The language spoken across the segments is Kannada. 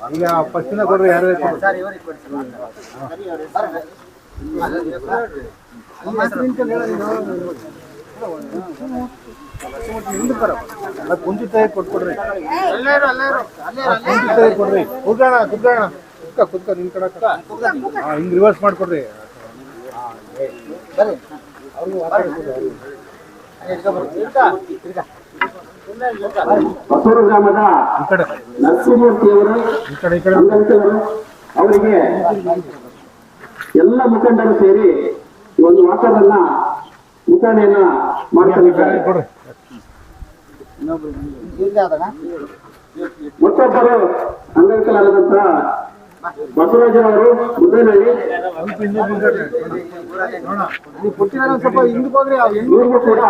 ಈಗ ಫಸ್ಟಿನ ಕೊಡ್ರಿ ಯಾರು ಎಲ್ಲ ಕುಂಚಿ ತೆಗೆ ಕೊಟ್ಕೊಡ್ರಿ ಕೊಡ್ರಿ ಕುತ್ಕ ನಿನ್ ಕಡೆ ಹಿಂಗ್ ರಿವರ್ಸ್ ಮಾಡ್ಕೊಡ್ರಿ. ಹೊಸೂರು ಗ್ರಾಮದ ನರಸಿಂಹಮೂರ್ತಿಯವರು ಅವರಿಗೆ ಎಲ್ಲ ಮುಖಂಡರು ಸೇರಿ ಒಂದು ವಾಕರನ್ನ ಮುಖಂಡೆಯನ್ನ ಮಾಡ್ಕೊಂಡಿದ್ದಾರೆ. ಮತ್ತೊಬ್ಬರು ಅಂಗವಿಕಲರಾದಂತಹ ಬಸವರಾಜರವರು ಮುದ್ದೇನಹಳ್ಳಿ ಸ್ವಲ್ಪ ಹಿಂದಕ್ಕೆ ಹೋಗ್ರಿ ಅವ್ರು ಹೆಂಗ್ ಇವ್ರಿಗೂ ಕೂಡ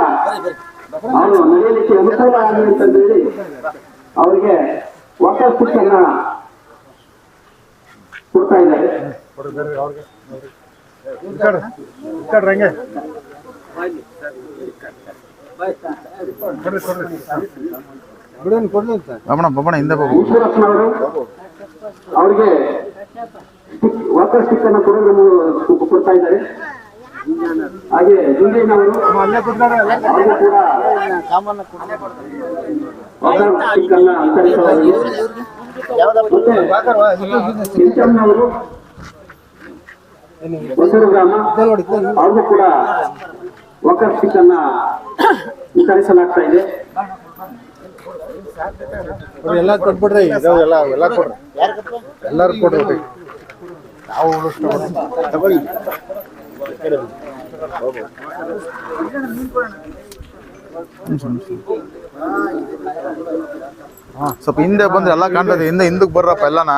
ಅವರು ನಡೆಯಲಿಕ್ಕೆ ಅನುಕೂಲ ಆಗಲಿ ಅಂತಂದೇಳಿ ಅವರಿಗೆ ವಾಕರ್ ಸ್ಟಿಕ್ ಅನ್ನ ಕೊಡ್ತಾ ಇದ್ದಾರೆ ಕೊಡ್ರಿ ಬರ್ರಿ ಅವ್ರಿಗೆ ಈ ಕಡೆ ಈ ಕಡೆ ಹಂಗೆ ಕೊಡ್ರಿ ಕೊಡ್ರಿ ಬಿಡೋನ್ ಕೊಡ್ಲಿ ಸರ್ ಬಬ್ಬಣ ಬಬ್ಬಣ ಹಿಂದೆ ಹೋಗು ಈಶ್ವರಪ್ಪನವರು ಅವರಿಗೆ ಸ್ಟಿಕ್ ಚಿಕ್ಕನ ಪ್ರೋಗ್ರಾಮ್ ಕೊಡ್ತಾ ಇದ್ದಾರೆ. ಹಾಗೆ ಜುಂಜಯ್ಯನವರು ಕೂಡ ಹೊಸೂರು ಗ್ರಾಮ ಅವ್ರಿಗೂ ಕೂಡ ವಾಕರ್ ಸ್ಟಿಕ್ ಅನ್ನ ವಿತರಿಸಲಾಗ್ತಾ ಇದೆ. ಎಲ್ಲ ಕೊಟ್ಬಿಡ್ರಿ ಇದಾವ ಎಲ್ಲ ಎಲ್ಲ ಕೊಡ್ರಿ ಎಲ್ಲಾರು ಕೊಡ್ರಿ ನಾವು ಉಳಿಸ್ಕೊಡ್ರಿ. ತಗೊಳ್ಳಿ ಹಾ ಸ್ವಲ್ಪ ಹಿಂದೆ ಬಂದ್ರೆ ಎಲ್ಲ ಕಾಣ್ತದೆ ಹಿಂದೆ ಹಿಂದಕ್ಕೆ ಬರ್ರಪ್ಪ ಎಲ್ಲನ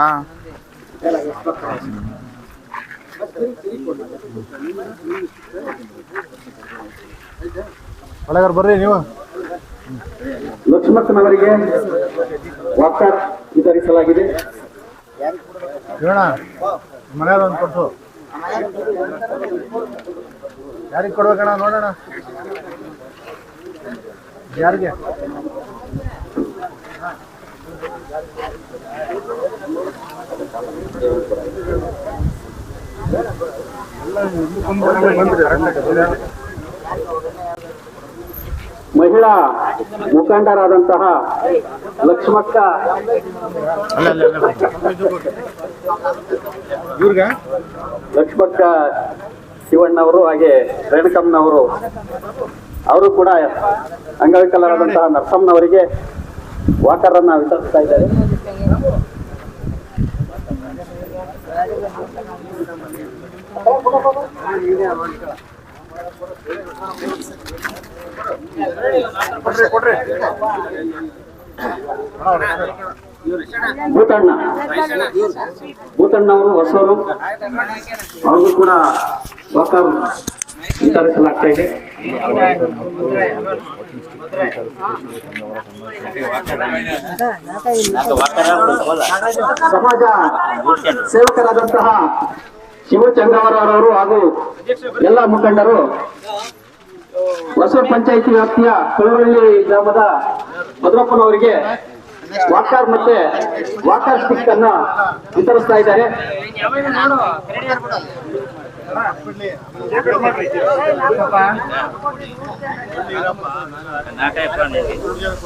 ಒಳಗಾರ ಬರ್ರಿ ನೀವು ಲಕ್ಷ್ಮಕ್ಕನವರಿಗೆ ವಾಕರ್ ವಿತರಿಸಲಾಗಿದೆ. ಒಂದು ಕೊಟ್ಟು ಯಾರಿಗೆ ಕೊಡ್ಬೇಕಣ್ಣ ನೋಡೋಣ. ಯಾರಿಗೆ? ಮಹಿಳಾ ಮುಖಂಡರಾದಂತಹ ಲಕ್ಷ್ಮಕ್ಕ. ಲಕ್ಷ್ಮಕ್ಕ ಶಿವಣ್ಣವರು ಹಾಗೆ ರೇಣುಕಮ್ಮನವರು. ಅವರು ಕೂಡ ಅಂಗವಿಕಲರಾದಂತಹ ನರಸಮ್ಮನವರಿಗೆ ವಾಕರ್ ಅನ್ನ ವಿತರಿಸ್ತಾ ಇದ್ದಾರೆ. ಭೂತಣ್ಣ. ಭೂತಣ್ಣವರು ಹೊಸವರು. ಅವ್ರಿಗೂ ಕೂಡ ಸಹಕಾರ ವಿತರಿಸಲಾಗ್ತಾ ಇದೆ. ಸಮಾಜ ಸೇವಕರಾದಂತಹ ಶಿವಚಂದ್ರವರವರು ಹಾಗೂ ಎಲ್ಲ ಮುಖಂಡರು ಹೊಸ ಪಂಚಾಯಿತಿ ವ್ಯಾಪ್ತಿಯ ಕೊಳವಳ್ಳಿ ಗ್ರಾಮದ ಭದ್ರಪ್ಪನವರಿಗೆ ವಾಕರ್ ಮತ್ತೆ ವಾಕರ್ ಸ್ಟಿಕ್ ಅನ್ನ ವಿತರಿಸ್ತಾ ಇದ್ದಾರೆ.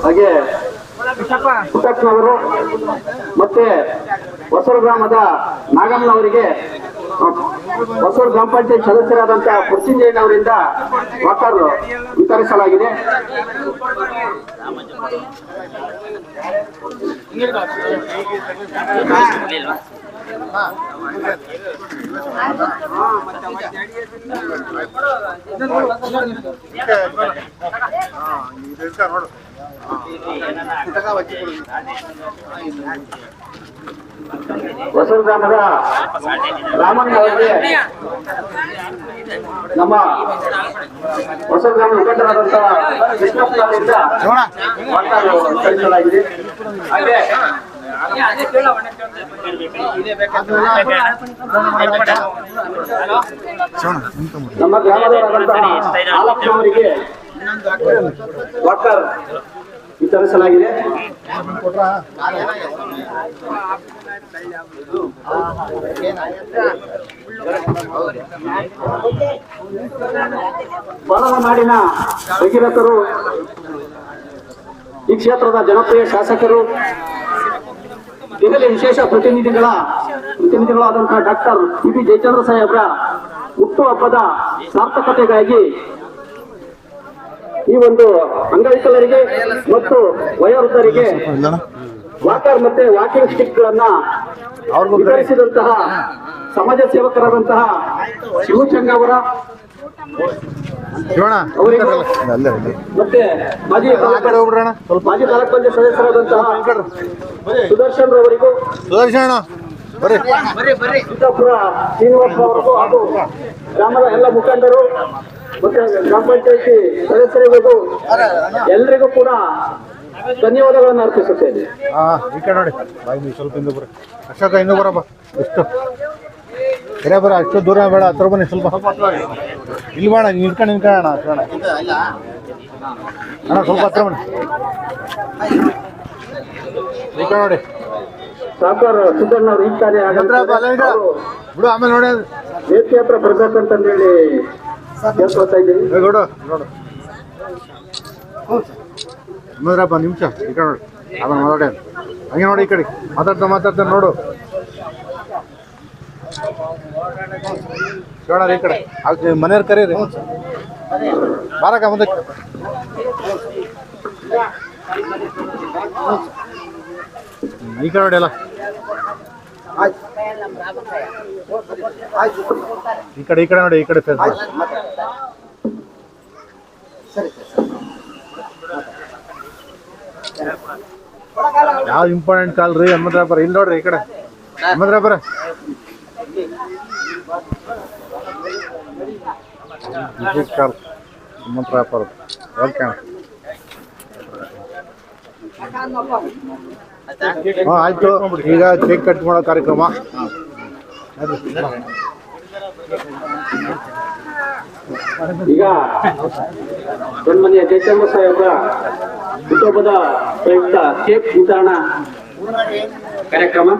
ಹಾಗೆ ಪುಟ್ಟಪ್ಪನವರು ಮತ್ತೆ ಹೊಸರು ಗ್ರಾಮದ ನಾಗಮ್ಮನವರಿಗೆ ಹೊಸೂರು ಗ್ರಾಮ ಪಂಚಾಯತ್ ಸದಸ್ಯರಾದಂತಹ ಅವರಿಂದ ವಾಕರ್ ವಿತರಿಸಲಾಗಿದೆ. ನೋಡು ಹೊಸೂರು ಗ್ರಾಮದ ರಾಮಣ್ಣವರಿಗೆ ನಮ್ಮ ಹೊಸೂರು ಮುಖಂಡರಾದಂತಹ ಕೃಷ್ಣಪ್ಪ ಅವರಿಂದ ವಿತರಿಸಲಾಗಿದೆ ಹಾಗೆ ನಮ್ಮ ಗ್ರಾಮದವರಾದಂತಹ ಆಲಪ್ಪನವರಿಗೆ ವಾಕರ್ ವಿತರಿಸಲಾಗಿದೆ. ನಾಡಿನ ಭಗೀರಥರು ಈ ಕ್ಷೇತ್ರದ ಜನಪ್ರಿಯ ಶಾಸಕರು, ಇದರಲ್ಲಿ ವಿಶೇಷ ಪ್ರತಿನಿಧಿಗಳ, ಪ್ರತಿನಿಧಿಗಳಾದಂತಹ ಡಾಕ್ಟರ್ ಪಿ ಜಯಚಂದ್ರ ಸಾಹೇಬ್ರ ಹುಟ್ಟುಹಬ್ಬದ ಸಾರ್ಥಕತೆಗಾಗಿ ಈ ಒಂದು ಅಂಗವಿಕಲರಿಗೆ ಮತ್ತು ವಯೋವೃದ್ಧರಿಗೆ ವಾಕರ್ ಮತ್ತೆ ವಾಕಿಂಗ್ ಸ್ಟಿಕ್ ಗಳನ್ನ ವಿತರಿಸಿದಂತಹ ಸಮಾಜ ಸೇವಕರಾದಂತಹ ಶಿವಚಂಗ ಅವರ ಮತ್ತೆ ಮಾಜಿ ಮಾಜಿ ತಾಲೂಕ್ ಪಂಚಾಯತ್ ಸದಸ್ಯರಾದಂತಹ ಸುದರ್ಶನ್ ರವರಿಗೂ ಸುದರ್ಶನ ಸಿದ್ದಾಪುರ ಶ್ರೀನಿವಾಸ ಅವರಿಗೂ ಹಾಗೂ ಗ್ರಾಮದ ಎಲ್ಲ ಮುಖಂಡರು ಮತ್ತೆ ಗ್ರಾಮ ಪಂಚಾಯತಿ ಸದಸ್ಯರಿಗೂ ಎಲ್ರಿಗೂ ಕೂಡ ಧನ್ಯವಾದಗಳನ್ನು ಅರ್ಪಿಸುತ್ತೇನೆ ಈ ಕಡೆ ನೋಡಿ. ಬಾಯಿ ನೀವು ಸ್ವಲ್ಪ ಹಿಂದೆ ಬರ್ರಿ ಅಶೋಕ ಹಿಂದೆ ಬರಪ್ಪ ಎಷ್ಟು ಕರೆ ಬರ ಅಷ್ಟು ದೂರ ಬೇಡ. ಹತ್ರ ಬನ್ನಿ ಸ್ವಲ್ಪ. ಇಲ್ಲಿ ಬೇಡ ನಿಂತ್ಕೊಂಡು ನಿಂತ್ಕೊಳ್ಳೋಣ ಶಿವಣ್ಣ ಅಣ್ಣ ಸ್ವಲ್ಪ ಹತ್ರ ಬನ್ನಿ. ಈ ಕಡೆ ನೋಡಿ. ಸಾಕಾರ ಸುಧರ್ಣ ಅವರು ಈ ಕಾರ್ಯ. ಬಿಡು ಆಮೇಲೆ ನೋಡಿ ವೇದಿಕೆ ಹತ್ರ ಬರ್ಬೇಕಂತಂದೇಳಿ ನಿಮಿಷ. ಈ ಕಡೆ ನೋಡಿ. ಅದನ್ನ ಮಾತಾಡಿ. ಹಂಗೆ ನೋಡಿ ಈ ಕಡೆ. ಮಾತಾಡ್ತಾ ಮಾತಾಡ್ತಾ ನೋಡು. ಶಿವಣ್ಣ ಈ ಕಡೆ. ಆಗ ಮನೆಯವ್ರು ಕರೀರಿ. ಸರ್ ಮುಂದಕ್ಕೆ ಈ ಕಡೆ ನೋಡಿ ಎಲ್ಲ. ಈ ಕಡೆ ಈ ಕಡೆ ನೋಡಿ, ಈ ಕಡೆ ಫೇಸ್ ಮಾಡಿ ಯಾವ ಇಂಪಾರ್ಟೆಂಟ್ ಕಾಲ್ ರೀ? ಹನುಮಂತರಾಪುರ ಇಲ್ಲಿ ನೋಡ್ರಿ, ಈ ಕಡೆ. ಹನುಮಂತರಾಪುರ ವಿದ್ಯುತ್ ಕಾಲ್ ಹನುಮಂತರಾಪುರ ವೆಲ್ಕಮ್ ಹಾಂ, ಆಯ್ತು. ಈಗ ಕೇಕ್ ಕಟ್ ಮಾಡೋ ಕಾರ್ಯಕ್ರಮ. ಈಗ ಸನ್ಮಾನ್ಯ ಜಯಚಂದ್ರ ಸಾಹೇಬ್ರ ಹುಟ್ಟುಹಬ್ಬದ ಪ್ರಯುಕ್ತ ಕೇಕ್ ವಿತರಣಾ ಕಾರ್ಯಕ್ರಮ.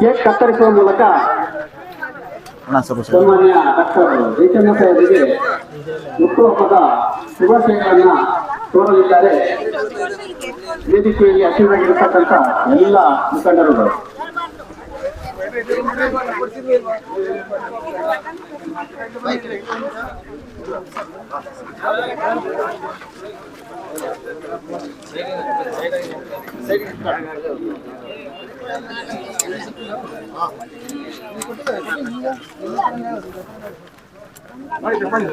ಕೇಕ್ ಕತ್ತರಿಸುವ ಮೂಲಕ ಸನ್ಮಾನ್ಯ ಡಾಕ್ಟರ್ ಜಯಚಂದ್ರ ಸಾಹೇಬರಿಗೆ ಹುಟ್ಟುಹಬ್ಬದ ಶುಭಾಶಯಗಳನ್ನ ತೋರಲಿದ್ದಾರೆ ವೇದಿಕೆಯಲ್ಲಿ ಹಸಿರಾಗಿರ್ತಕ್ಕಂಥ ಎಲ್ಲ ಮುಖಂಡರುಗಳು. చెప్పండి.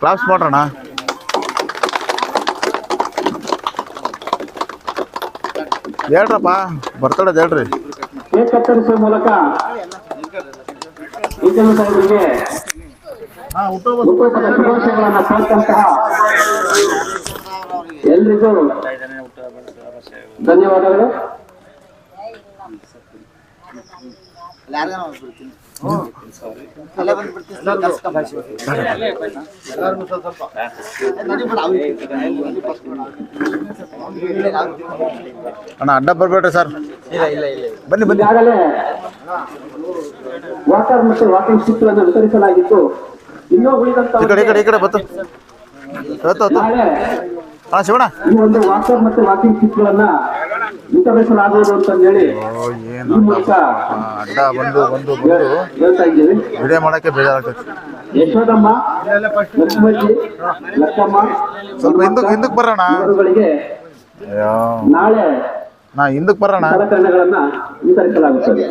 ಕ್ಲಾಪ್ಸ್ ಮಾಡೋಣ ಹೇಳ್ರಪ್ಪ ಬರ್ತಡೇ ಹೇಳ್ರಿ. ಕೇಕ್ ಕತ್ತರಿಸುವ ಮೂಲಕ ಜಯಚಂದ್ರ ಸಾಹೇಬರಿಗೆ ಹುಟ್ಟುಹಬ್ಬದ ಶುಭಾಶಯಗಳನ್ನ ಕೋರ್ತಂತಹ ಎಲ್ರಿಗೂ ಧನ್ಯವಾದಗಳು. ಅಣ್ಣ ಅಡ್ಡ ಬರ್ಬೇಡ್ರಿ ಸರ್. ಬನ್ನಿ ಬನ್ನಿ. ವಾಟರ್ ಮತ್ತು ವಾಕಿಂಗ್ ಸ್ಟಿಕ್ ಅನ್ನು ವಿತರಿಸಲಾಗಿತ್ತು. ಇನ್ನೂ ಉಳಿದಂತ ಈ ಕಡೆ ಈ ಕಡೆ ಈ ಕಡೆ ಬತ್ತು. ಅಣ್ಣ ಶಿವಣ್ಣ. ಈ ಒಂದು ವಾಕರ್ ಮತ್ತು ವಾಕಿಂಗ್ ಸ್ಟಿಕ್ ಗಳನ್ನ ವಿತರಿಸಲಾಗುವುದು ಅಂತ ಹೇಳಿ ಈ ಮೂಲಕ ಅಡ್ಡ ಬಂದು ಬಂದು ಬಂದು. ಹೇಳ್ತಾ ಇದ್ದೀವಿ. ವಿಡಿಯೋ ಮಾಡಕ್ಕೆ ಬೇಜಾರಾಗ್ತೈತೆ ಯಶೋದಮ್ಮ ಲಕ್ಷ್ಮಜ್ಜಿ ಲಕ್ಕಮ್ಮ ಸ್ವಲ್ಪ ಹಿಂದಕ್ಕೆ ಹಿಂದಕ್ಕೆ ಬರೋಣ. ಇವರುಗಳಿಗೆ ನಾಳೆ ನಾ ಹಿಂದಕ್ಕೆ ಬರೋಣ. ಸಲಕರಣೆಗಳನ್ನ ವಿತರಿಸಲಾಗುತ್ತದೆ.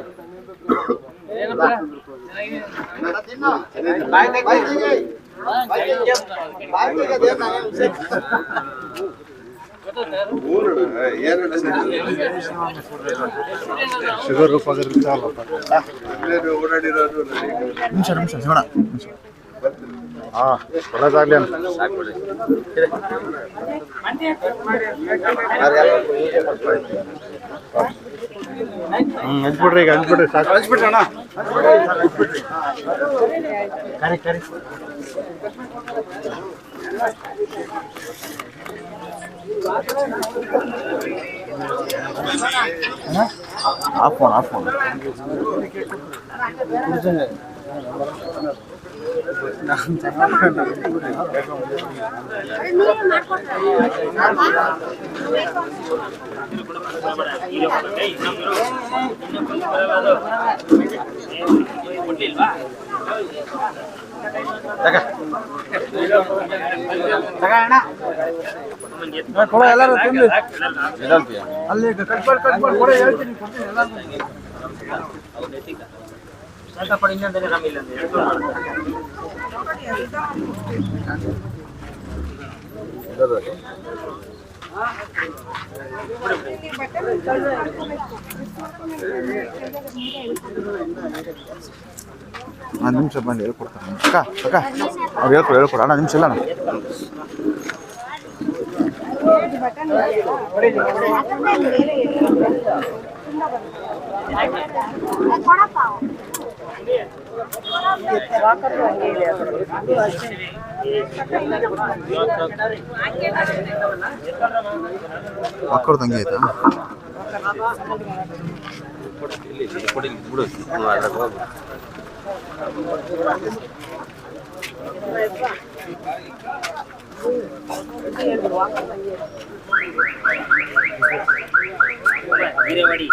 ಶುಗರ್ ರೂಪಾಯಿ ನಿಮಿಷ ನಿಮಿಷ ಶಿವಣ ನಿಮಿಷ ಹಾಂ ಒಳ್ಳೇದಾಗಲಿ ಅಂತ ಹ್ಞೂ ಹಂಚ್ಬಿಡ್ರಿ ಈಗ ಹಂಚ್ಬಿಡ್ರಿ ಸಾಕು ಹಂಚ್ಬಿಟ್ರಿ ಅಣ್ಣ ಕರಿ ಕರಿ ಆಫ್ ಫೋನ್ ಆಫ್ phone ಎಲ್ಲರೂ ತಿಂದು. ಅಲ್ಲಿ ಕಟ್ಬಾರ್ದು ಕಟ್ಬಾರ್ದು ಕೊಡ ಹೇಳ್ತೀನಿ ಕೊಡ್ತೀನಿ ಎಲ್ಲರಿಗೂ. ಒಂದು ನಿಮಿಷ ಬಂದು ಹೇಳ್ಕೊಡ್ತಾರೆ ಅಕ್ಕ ಅಕ್ಕ ಅವ್ರು ಹೇಳ್ಕೊಡು ಹೇಳ್ಕೊಡು ಅಣ್ಣ ನಿಮಿಷ ಇಲ್ಲ ಅಣ್ಣ ಮಕ್ಕಳು ತಂಗಿ ಆಯ್ತಾ? ವೀರವಾಡಿ